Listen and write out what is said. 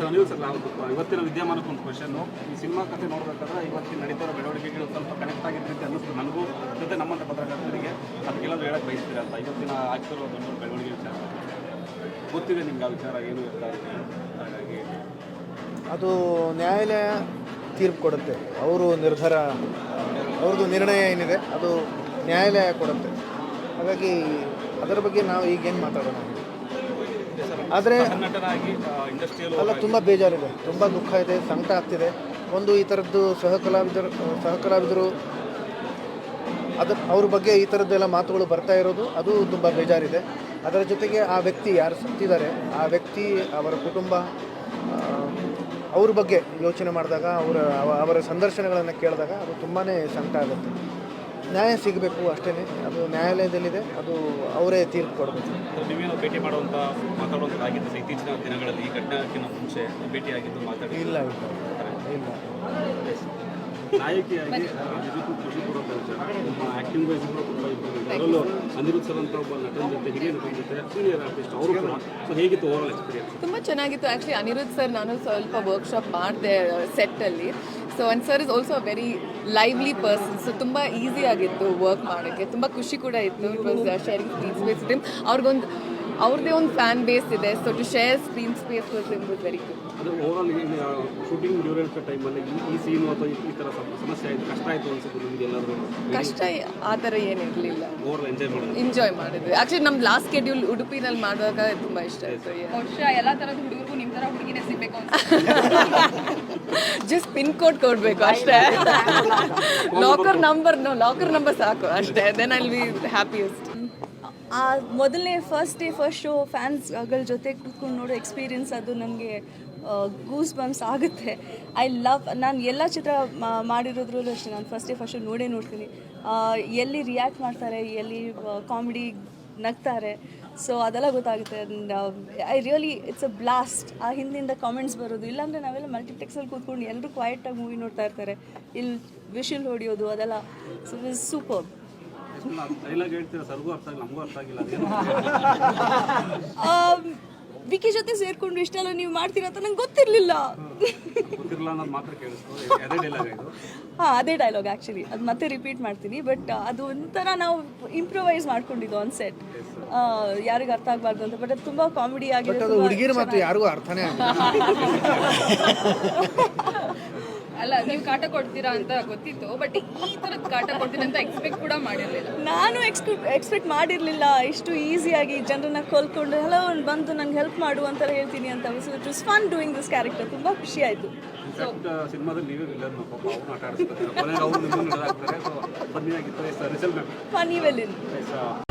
Sir sir, ನಾವು ಇವತ್ತಿನ ವಿದ್ಯಮಾನಕ್ಕೆ ಒಂದು ಕ್ವಶನ್ ಈ ಸಿನಿಮಾ ಕಥೆ ನೋಡಬೇಕಾದ್ರೆ ಇವತ್ತಿನ ನಡೀತಾ ಬೆಳವಣಿಗೆಗಳು ಸ್ವಲ್ಪ ಕನೆಕ್ಟ್ ಆಗಿರುತ್ತೆ ಅಂತ ಅನ್ನಿಸ್ತು ನನಗೂ ಜೊತೆ ನಮ್ಮಂತ ಪತ್ರಕರ್ತರಿಗೆ ಅದಕ್ಕೆಲ್ಲ ಹೇಳಕ್ಕೆ ಬಯಸ್ತೀರಾ ಅಂತ. ಇವತ್ತಿನ ಆಗ್ತಿರೋ ಬೆಳವಣಿಗೆ ವಿಚಾರ. ಗೊತ್ತಿದೆ ನಿಮ್ಗೆ ಆ ವಿಚಾರ ಏನು ಇರ್ತಾ ಇದೆ ಹಾಗಾಗಿ ಅದು ನ್ಯಾಯಾಲಯ ತೀರ್ಪು ಕೊಡುತ್ತೆ. ಅವರು ನಿರ್ಧಾರ, ಅವ್ರದ್ದು ನಿರ್ಣಯ ಏನಿದೆ ಅದು ನ್ಯಾಯಾಲಯ ಕೊಡುತ್ತೆ. ಹಾಗಾಗಿ ಅದರ ಬಗ್ಗೆ ನಾವು ಈಗೇನು ಮಾತಾಡೋಣ? ಆದರೆ ಅಲ್ಲ ತುಂಬ ಬೇಜಾರಿದೆ. ತುಂಬ ದುಃಖ ಇದೆ ಸಂಕಟ ಆಗ್ತಿದೆ. ಒಂದು ಈ ಥರದ್ದು ಸಹಕಲಾವಿದರು ಸಹಕಲಾವಿದರು ಸಹ ಕಲಾವಿದರು ಅದ ಅವ್ರ ಬಗ್ಗೆ ಈ ಥರದ್ದೆಲ್ಲ ಮಾತುಗಳು ಬರ್ತಾ ಇರೋದು ಅದು ತುಂಬ ಬೇಜಾರಿದೆ. ಅದರ ಜೊತೆಗೆ ಆ ವ್ಯಕ್ತಿ ಯಾರು ಸತ್ತಿದ್ದಾರೆ ಆ ವ್ಯಕ್ತಿ ಅವರ ಕುಟುಂಬ ಅವ್ರ ಬಗ್ಗೆ ಯೋಚನೆ ಮಾಡಿದಾಗ ಅವರ ಅವ- ಅವರ ಸಂದರ್ಶನಗಳನ್ನು ಕೇಳಿದಾಗ ಅದು ತುಂಬಾ ಸಂಕಟ ಆಗುತ್ತೆ. ನ್ಯಾಯ ಸಿಗಬೇಕು ಅಷ್ಟೇ. ಅದು ನ್ಯಾಯಾಲಯದಲ್ಲಿದೆ. ಅದು ಅವರೇ ತೀರ್ಪು ಕೊಡಬೇಕು. ನೀವೇನು ಭೇಟಿ ಮಾಡುವಂಥ ಮಾತಾಡುವಂಥದ್ದಾಗಿದ್ದು ಸರ್ ಇತ್ತೀಚಿನ ದಿನಗಳಲ್ಲಿ ಈ ಘಟನೆಗಿಂತ ಮುಂಚೆ ಭೇಟಿಯಾಗಿದ್ದು ಮಾತಾಡಿ ಇಲ್ಲ ಇಲ್ಲ. ಇಲ್ಲ. ನಾಯಕಿಯಾಗಿ ನಿಜಕ್ಕೂ ಖುಷಿ ಕೊಡುವಂಥ ವಿಚಾರ ನಿಮ್ಮ ಆ್ಯಕ್ಟಿಂಗ್ ವೈಸ್ ಕೂಡ ತುಂಬ ಇಂಪ್ರೂವ್ ಅದರಲ್ಲೂ ಅನಿರುದ್ಧ್ ಸರ್ ಅಂತ ಒಬ್ಬ ನಟನ ಜೊತೆ ಹಿರಿಯ ನಟನ ಜೊತೆ ಸೀನಿಯರ್ ಆರ್ಟಿಸ್ಟ್ ಅವರು ಕೂಡ ಸೊ ಹೇಗಿತ್ತು ಓವರಾಲ್ ಎಕ್ಸ್ಪೀರಿಯನ್ಸ್ ತುಂಬ ಚೆನ್ನಾಗಿತ್ತು. ಆ್ಯಕ್ಚುಲಿ ಅನಿರುದ್ಧ್ ಸರ್ ನಾನು ಸ್ವಲ್ಪ ವರ್ಕ್ಶಾಪ್ ಮಾಡಿದೆ ಸೆಟ್ಟಲ್ಲಿ so and sir is also very lively person so ತುಂಬ ಈಸಿ ಆಗಿತ್ತು ವರ್ಕ್ ಮಾಡೋಕ್ಕೆ. ತುಂಬ ಖುಷಿ ಕೂಡ ಇತ್ತು. It was sharing screen space team ಅವ್ರಿಗೊಂದು ಅವ್ರದ್ದೇ ಒಂದು ಫ್ಯಾನ್ ಬೇಸ್ ಇದೆ. So to share screen space was was very good ಅದು ಓವರಾಲ್ ಶೂಟಿಂಗ್ ಡ್ಯೂರೇಟ್ ಟೈಮಲ್ಲಿ ಈ ಈ ಸೀನು ಅಥವಾ ಈ- ಈ ಥರ ಸಮ- ಸಮಸ್ಯೆ ಆಯಿತು ಕಷ್ಟ ಆಯಿತು ಅನ್ಸುತ್ತೆ ನಿಮಗೆ ಎಲ್ಲರೂ ಕಷ್ಟ ಆ ಥರ ಏನಿರಲಿಲ್ಲ ಎಂಜಾಯ್ ಮಾಡೋದು ಎಂಜಾಯ್ ಮಾಡಿದ್ವಿ. ಆ್ಯಕ್ಚುಲಿ ನಮ್ಮ ಲಾಸ್ಟ್ ಸ್ಕೆಡ್ಯೂಲ್ ಉಡುಪಿನಲ್ಲಿ ಮಾಡುವಾಗ ತುಂಬ ಇಷ್ಟ ಆಯಿತು. ಎಲ್ಲ ಥರದ ಹುಡುಗರಿಗೂ ನಿಮ್ಮ ಥರ ಹುಡುಗಿನೇ ಸಿಗಬೇಕು ಅಂತ ಜಸ್ಟ್ ಪಿನ್ ಕೋಡ್ ಕೊಡಬೇಕು ಅಷ್ಟೇ. ಲಾಕರ್ ನಂಬರ್ ಲಾಕರ್ ನಂಬರ್ ಸಾಕು ಅಷ್ಟೇ. ದೆನ್ ಐ ಬಿ ಹ್ಯಾಪಿಯೆಸ್ಟ್ ಆ ಮೊದಲನೇ ಫಸ್ಟ್ ಡೇ ಫಸ್ಟ್ ಶೋ ಫ್ಯಾನ್ಸ್ಗಳ ಜೊತೆ ಕೂತ್ಕೊಂಡು ನೋಡೋ ಎಕ್ಸ್ಪೀರಿಯನ್ಸ್ ಅದು ನನಗೆ ಗೂಸ್ ಬಂಪ್ಸ್ ಆಗುತ್ತೆ. ಐ ಲವ್ ನಾನು ಎಲ್ಲ ಚಿತ್ರ ಮಾಡಿರೋದ್ರಲ್ಲೂ ಅಷ್ಟೇ, ನಾನು ಫಸ್ಟ್ ಡೇ ಫಸ್ಟ್ ಶೋ ನೋಡೇ ನೋಡ್ತೀನಿ. ಎಲ್ಲಿ ರಿಯಾಕ್ಟ್ ಮಾಡ್ತಾರೆ, ಎಲ್ಲಿ ಕಾಮಿಡಿ ನಗ್ತಾರೆ ಸೊ ಅದೆಲ್ಲ ಗೊತ್ತಾಗುತ್ತೆ. I really it's a blast ಆ ಹಿಂದಿಂದ ಕಾಮೆಂಟ್ಸ್ ಬರೋದು. ಇಲ್ಲಾಂದರೆ ನಾವೆಲ್ಲ ಮಲ್ಟಿಪ್ಲೆಕ್ಸಲ್ಲಿ ಕೂತ್ಕೊಂಡು ಎಲ್ಲರೂ ಕ್ವೈಟಾಗಿ ಮೂವಿ ನೋಡ್ತಾ ಇರ್ತಾರೆ. ಇಲ್ಲಿ ವಿಷಲ್ ಹೊಡಿಯೋದು ಅದೆಲ್ಲ. ಸೊ ಇಸ್ ಸೂಪರ್ ಡೈಲಾಗ್ ಹೇಳ್ತೀರಾ? ಸರ್ಗೂ ಅರ್ಥ ಆಗಿಲ್ಲ ನಮಗೂ ಅರ್ಥ ಆಗಿಲ್ಲ ಅದೇನು. ವಿಕಿ ಜೊತೆ ಸೇರ್ಕೊಂಡು ಇಷ್ಟೆಲ್ಲ ನೀವು ಮಾಡ್ತೀರಾ ಅಂತ ನಂಗೆ ಗೊತ್ತಿರಲಿಲ್ಲ. ಹಾ ಅದೇ ಡೈಲಾಗ್ ಆ್ಯಕ್ಚುಲಿ ಅದು ಮತ್ತೆ ರಿಪೀಟ್ ಮಾಡ್ತೀನಿ ಬಟ್ ಅದು ಒಂಥರ ನಾವು ಇಂಪ್ರೊವೈಸ್ ಮಾಡ್ಕೊಂಡಿದ್ದು ಆನ್ ಸೆಟ್ ಯಾರಿಗೂ ಅರ್ಥ ಆಗಬಾರ್ದು ಅಂತ ಬಟ್ ಅದು ತುಂಬ ಕಾಮಿಡಿ ಆಗಿದೆ ಹುಡುಗಿರು ಮತ್ತು ಯಾರಿಗೂ ಅರ್ಥನೇ ಅಲ್ಲ ನೀವು ಕಾಟ ಕೊಡ್ತೀರಾ ಅಂತ ಗೊತ್ತಿತ್ತು ಬಟ್ ಈ ತರದ ಕಾಟ ಕೊಡ್ತೀನಿ ಅಂತ ಎಕ್ಸ್ಪೆಕ್ಟ್ ಕೂಡ ಮಾಡಿರಲಿಲ್ಲ. ನಾನು ಎಕ್ಸ್ಪೆಕ್ಟ್ ಎಕ್ಸ್ಪೆಕ್ಟ್ ಮಾಡಿರಲಿಲ್ಲ. ಇಷ್ಟು ಈಸಿಯಾಗಿ ಜನರನ್ನ ಕೊಲ್ಕೊಂಡು ಹಲೋ ಬಂದು ನಂಗೆ ಹೆಲ್ಪ್ ಮಾಡು ಅಂತ ಹೇಳ್ತೀನಿ ಅಂತ so it was fun doing this character ತುಂಬಾ ಖುಷಿ ಆಯಿತು. Ghani well in ma'am